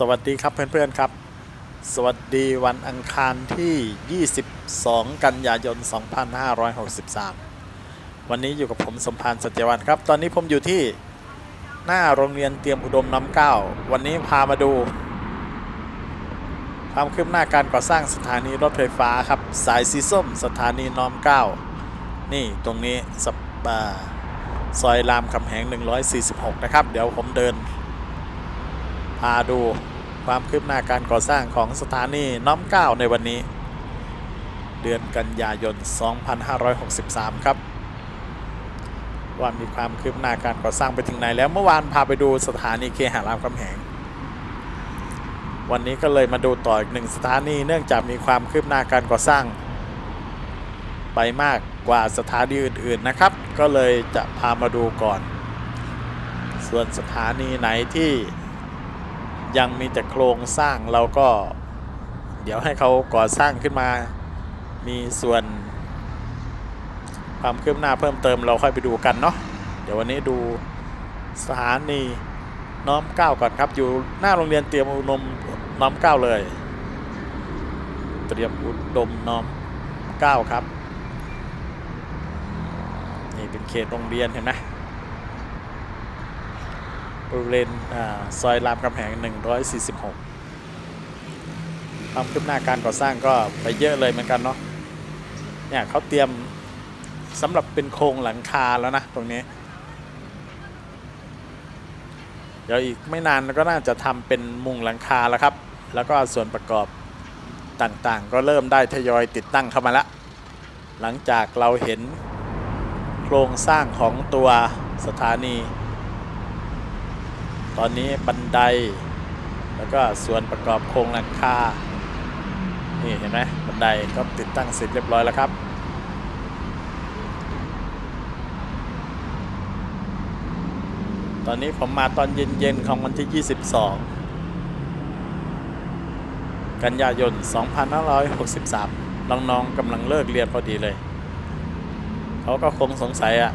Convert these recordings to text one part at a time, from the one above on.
สวัสดีครับเพื่อนๆครับ สวัสดีวันอังคารที่ 22 กันยายน 2563 วันนี้อยู่กับผมสมพานสัจวันครับ ตอนนี้ผมอยู่ที่หน้าโรงเรียนเตรียมอุดมน้ำเก้า วันนี้พามาดู ความคืบหน้าการก่อสร้างสถานีรถไฟฟ้าครับ สายสีส้มสถานีน้อมเก้า นี่ตรงนี้ซอยรามคำแหง 146 นะครับ เดี๋ยวผมเดิน พาดูความคืบหน้าการก่อสร้างของสถานีน้อมเก้าในวันนี้ เดือนกันยายน 2563 ครับ ว่ามีความคืบหน้าการก่อสร้างไปถึงไหนแล้วเมื่อวานพาไปดูสถานีเคหารามคำแหงวันนี้ก็เลยมาดูต่ออีกหนึ่งสถานีเนื่องจากมีความคืบหน้าการก่อสร้าง ไปมากกว่าสถานีอื่นๆนะครับ ก็เลยจะพามาดูก่อน ส่วนสถานีไหนที่ ยังมีแต่โครงสร้างเราก็ เดี๋ยวให้เขาก่อสร้างขึ้นมา มีส่วน ความคืบหน้าเพิ่มเติมเราค่อยไปดูกันเนาะเดี๋ยววันนี้ดูสถานีน้อมเก้าก่อนครับ อยู่หน้าโรงเรียนเตรียมอุดมน้อมเก้าเลย เตรียมอุดมน้อมเก้าครับ นี่เป็นเขตโรงเรียนเห็นไหม ริเวณซอยรามคำแหง 146 ความคืบหน้าการก่อสร้างก็ไปเยอะเลยเหมือนกันเนาะ เนี่ยเขาเตรียมสำหรับเป็นโครงหลังคาแล้วนะตรงนี้ เดี๋ยวอีกไม่นานก็น่าจะทำเป็นมุงหลังคาแล้วครับ แล้วก็ส่วนประกอบต่างๆ ก็เริ่มได้ทยอยติดตั้งเข้ามาแล้วหลังจากเราเห็นโครงสร้างของตัวสถานี ตอนนี้บันได แล้วก็ส่วนประกอบโครงหลังคา นี่เห็นไหมบันไดก็ติดตั้งเสร็จเรียบร้อยแล้วครับ ตอนนี้ผมมาตอนเย็นๆของวันที่ 22 กันยายน 2563 น้องๆกำลังเลิกเรียนพอดีเลย เขาก็คงสงสัยอะ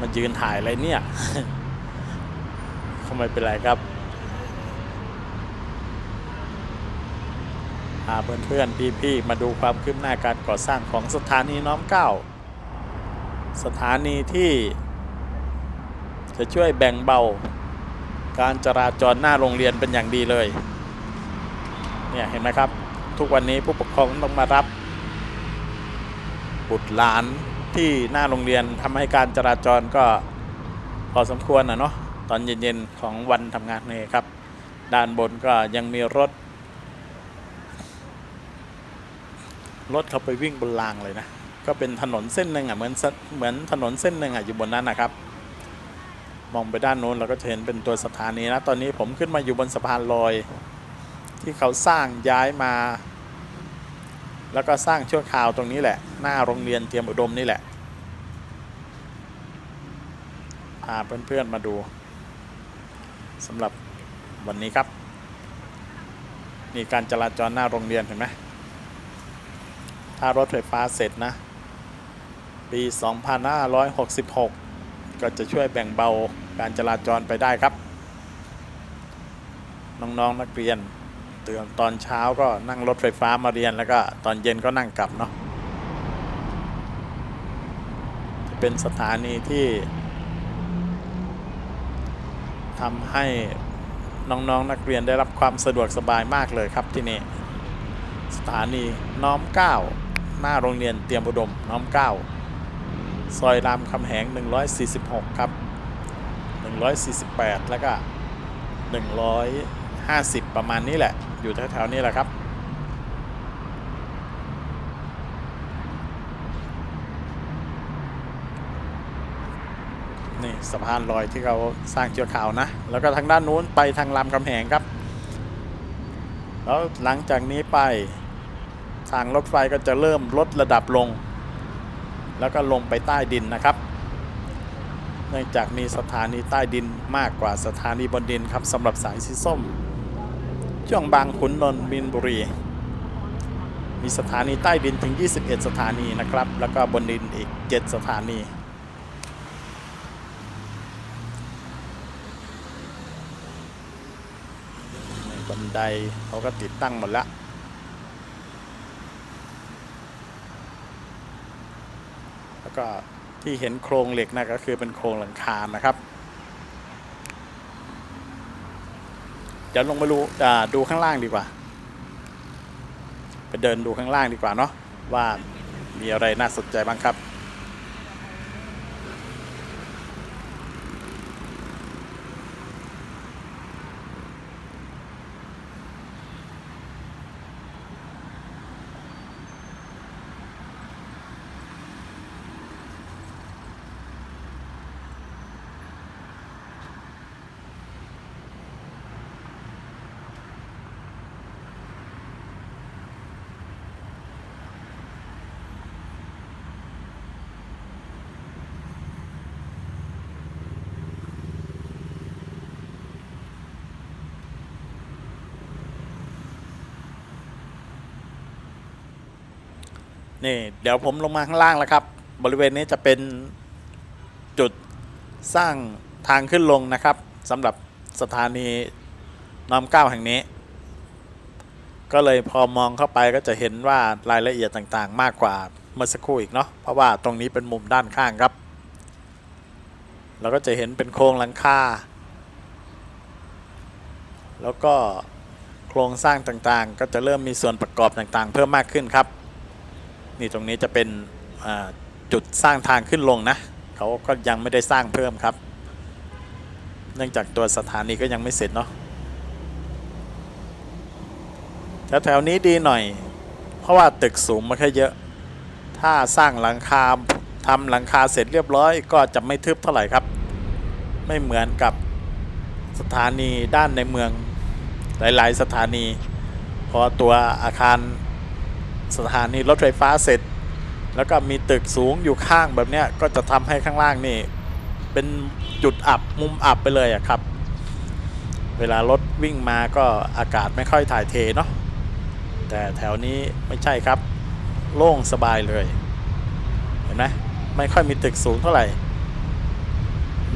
มายืนถ่ายอะไรเนี่ย เขาไม่เป็นไรครับพาเพื่อนๆพี่ๆมาดูความคืบหน้าการก่อสร้างของสถานีน้อมเกล้า สถานีที่ จะช่วยแบ่งเบา การจราจรหน้าโรงเรียนเป็นอย่างดีเลย เนี่ยเห็นไหมครับ ทุกวันนี้ผู้ปกครองต้องมารับ บุตรหลานที่หน้าโรงเรียนทำให้การจราจรก็พอสมควรนะเนาะ ตอนเย็นๆของวันทำงานนี่ครับ ด้านบนก็ยังมีรถ รถเขาไปวิ่งบนรางเลยนะ ก็เป็นถนนเส้นหนึ่งอะเหมือนสเหมือนถนนเส้นหนึ่งอะอยู่บนนั้นนะครับ มองไปด้านโน้นเราก็จะเห็นเป็นตัวสถานีนะ ตอนนี้ผมขึ้นมาอยู่บนสะพานลอย ที่เขาสร้างย้ายมา แล้วก็สร้างชั่วคราวตรงนี้แหละ หน้าโรงเรียนเตรียมอุดมนี่แหละพาเพื่อนๆมาดู สำหรับวันนี้ครับ นี่การจราจรหน้าโรงเรียนเห็นไหมถ้ารถไฟฟ้าเสร็จนะ ปี 2566 ก็จะช่วยแบ่งเบาการจราจรไปได้ครับ น้องๆนนักเรียนเตื่นตอนเช้าก็นั่งรถไฟฟ้ามาเรียนแล้วก็ตอนเย็นก็นั่งกลับเนาะเป็นสถานีที่ ทำให้น้องๆนนักเรียนได้รับความสะดวกสบายมากเลยครับที่นี่สถานีน้อมเก้าหน้าโรงเรียนเตรียมอุดมน้อมเก้าซอยรามคำแหง 146 ครับ 148 แล้วก็ 150 ประมาณนี้แหละ อยู่แถวๆนี้แหละครับ นี่ สะพานลอยที่เขาสร้างเชือกขาวนะ แล้วก็ทางด้านนู้นไปทางรามคำแหงครับ แล้วหลังจากนี้ไปทางรถไฟก็จะเริ่มลดระดับลง แล้วก็ลงไปใต้ดินนะครับ เนื่องจากมีสถานีใต้ดินมากกว่าสถานีบนดินครับสำหรับสายสีส้ม ช่วงบางขุนนนท์มินบุรี มีสถานีใต้ดินถึง 21 สถานีนะครับ แล้วก็บนดินอีก 7 สถานี บันไดเขาก็ติดตั้งหมดแล้วแล้วก็ที่เห็นโครงเหล็กนะก็คือเป็นโครงหลังคานะครับเดี๋ยวลงไปดูอ่าดูข้างล่างดีกว่า ไปเดินดูข้างล่างดีกว่าเนาะว่ามีอะไรน่าสนใจบ้างครับ นี่เดี๋ยวผมลงมาข้างล่างแล้วครับ บริเวณนี้จะเป็นจุดสร้างทางขึ้นลงนะครับสำหรับสถานีน้อมเก้าแห่งนี้ ก็เลยพอมองเข้าไปก็จะเห็นว่ารายละเอียดต่างๆ มากกว่าเมื่อสักครู่อีกเนาะเพราะว่าตรงนี้เป็นมุมด้านข้างครับเราก็จะเห็นเป็นโครงหลังคาแล้วก็โครงสร้างต่างๆ ก็จะเริ่มมีส่วนประกอบต่างๆ เพิ่มมากขึ้นครับ นี่ตรงนี้จะเป็นจุดสร้างทางขึ้นลงนะเขาก็ยังไม่ได้สร้างเพิ่มครับ เนื่องจากตัวสถานีก็ยังไม่เสร็จเนาะแถวๆนี้ดีหน่อย เพราะว่าตึกสูงไม่ค่อยเยอะ ถ้าสร้างหลังคาทำหลังคาเสร็จเรียบร้อย ก็จะไม่ทึบเท่าไหร่ครับ ไม่เหมือนกับสถานีด้านในเมืองหลาย ๆ สถานี พอตัวอาคาร สถานีรถไฟฟ้าเสร็จ แล้วก็มีตึกสูงอยู่ข้างแบบเนี้ยก็จะทำให้ข้างล่างนี่ เป็นจุดอับมุมอับไปเลยอะครับ เวลารถวิ่งมาก็อากาศไม่ค่อยถ่ายเทเนาะแต่แถวนี้ไม่ใช่ครับ โล่งสบายเลย เห็นไหมไม่ค่อยมีตึกสูงเท่าไหร่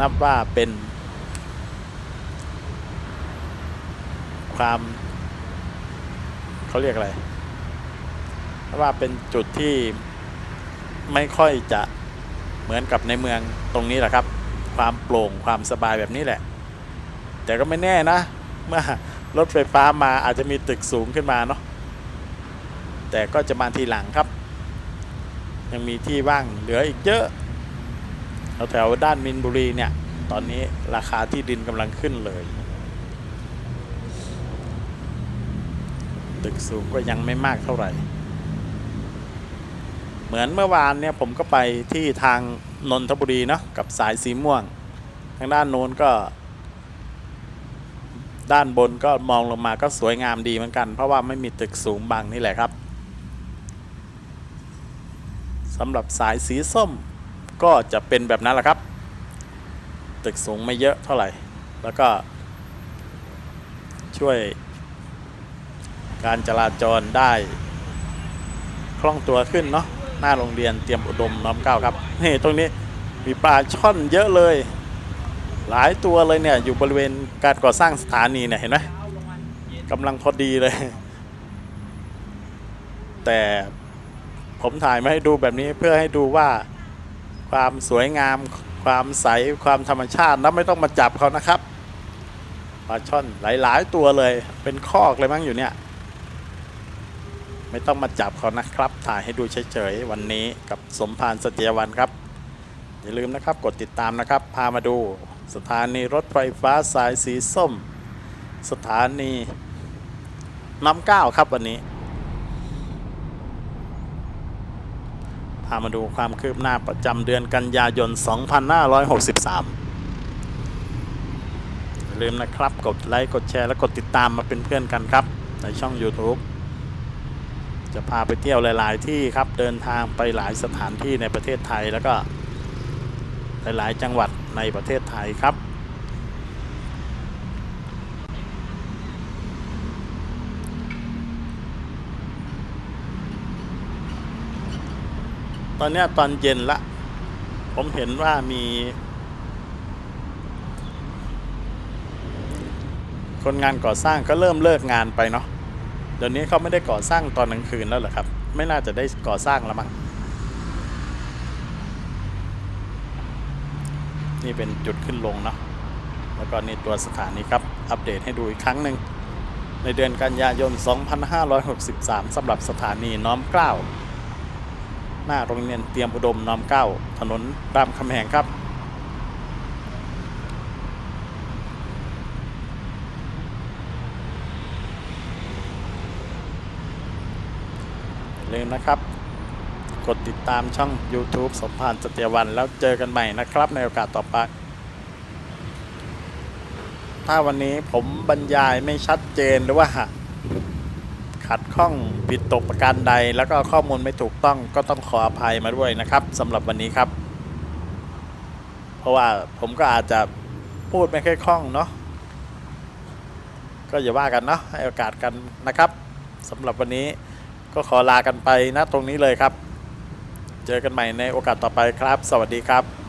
นับว่าเป็น ความเขาเรียกอะไร เพราะว่าเป็นจุดที่ไม่ค่อยจะเหมือนกับในเมืองตรงนี้แหละครับ ความโปร่งความสบายแบบนี้แหละ แต่ก็ไม่แน่นะ เมื่อรถไฟฟ้ามาอาจจะมีตึกสูงขึ้นมาเนาะแต่ก็จะมาทีหลังครับ ยังมีที่ว่างเหลืออีกเยอะแถวด้านมินบุรีเนี่ย ตอนนี้ราคาที่ดินกำลังขึ้นเลย ตึกสูงก็ยังไม่มากเท่าไหร่ เหมือนเมื่อวานเนี่ยผมก็ไปที่ทางนนทบุรีเนาะกับสายสีม่วง ทางด้านโน้นก็ ด้านบนก็มองลงมาก็สวยงามดีเหมือนกัน เพราะว่าไม่มีตึกสูงบังนี่แหละครับสำหรับสายสีส้มก็จะเป็นแบบนั้นแหละครับ ตึกสูงไม่เยอะเท่าไหร่ แล้วก็ ช่วย การจราจรได้คล่องตัวขึ้นเนาะ หน้าโรงเรียนเตรียมอุดมน้อมเก้าครับนี่ตรงนี้มีปลาช่อนเยอะเลย หลายตัวเลยเนี่ยอยู่บริเวณการก่อสร้างสถานีเนี่ยเห็นไหมกำลังพอดีเลย แต่ผมถ่ายมาให้ดูแบบนี้เพื่อให้ดูว่าความสวยงาม ความใสความธรรมชาติแล้วไม่ต้องมาจับเขานะครับปลาช่อนหลาย ๆ ตัวเลยเป็นคอกเลยมั้งอยู่เนี่ย ไม่ต้องมาจับเขานะครับ ถ่ายให้ดูเฉยๆ วันนี้กับสมพานสเตียวันครับ อย่าลืมนะครับกดติดตามนะครับ พามาดู สถานีรถไฟฟ้าสายสีส้ม สถานีน้ำเก้าครับวันนี้ พามาดูความคืบหน้าประจำเดือนกันยายน 2563อย่าลืมนะครับ กดไลค์ กดแชร์ และกดติดตามมาเป็นเพื่อนกันครับ ในช่อง YouTube จะพาไปเที่ยวหลาย ๆ ที่ครับ เดินทางไปหลายสถานที่ในประเทศไทยแล้วก็หลาย ๆ จังหวัดในประเทศไทยครับ ตอนนี้ตอนเย็นละ ผมเห็นว่ามี คนงานก่อสร้างก็เริ่มเลิกงานไปเนาะ เดี๋ยวนี้เขาไม่ได้ก่อสร้างตอนกลางคืนแล้วเหรอครับ ไม่น่าจะได้ก่อสร้างแล้วมั้งนี่เป็นจุดขึ้นลงเนาะแล้วก็นี่ตัวสถานีครับ อัปเดตให้ดูอีกครั้งหนึ่งในเดือนกันยายน 2563 สำหรับสถานีน้อมเกล้า หน้าโรงเรียนเตรียมอุดมน้อมเกล้า ถนนรามคำแหงครับ อย่า ลืมนะครับ กดติดตามช่อง YouTube สมพานสเตียวัน แล้วเจอกันใหม่นะครับ ในโอกาสต่อไป ถ้าวันนี้ผมบรรยายไม่ชัดเจนหรือว่าขัดข้องผิดตกประการใด แล้วก็ข้อมูลไม่ถูกต้องก็ต้องขออภัยมาด้วยนะครับสำหรับวันนี้ครับ เพราะว่าผมก็อาจจะพูดไม่ค่อยคล่องเนาะก็อย่าว่ากันเนาะให้โอกาสกันนะครับสำหรับวันนี้ ก็ขอลากันไปนะตรงนี้เลยครับ เจอกันใหม่ในโอกาสต่อไปครับ สวัสดีครับ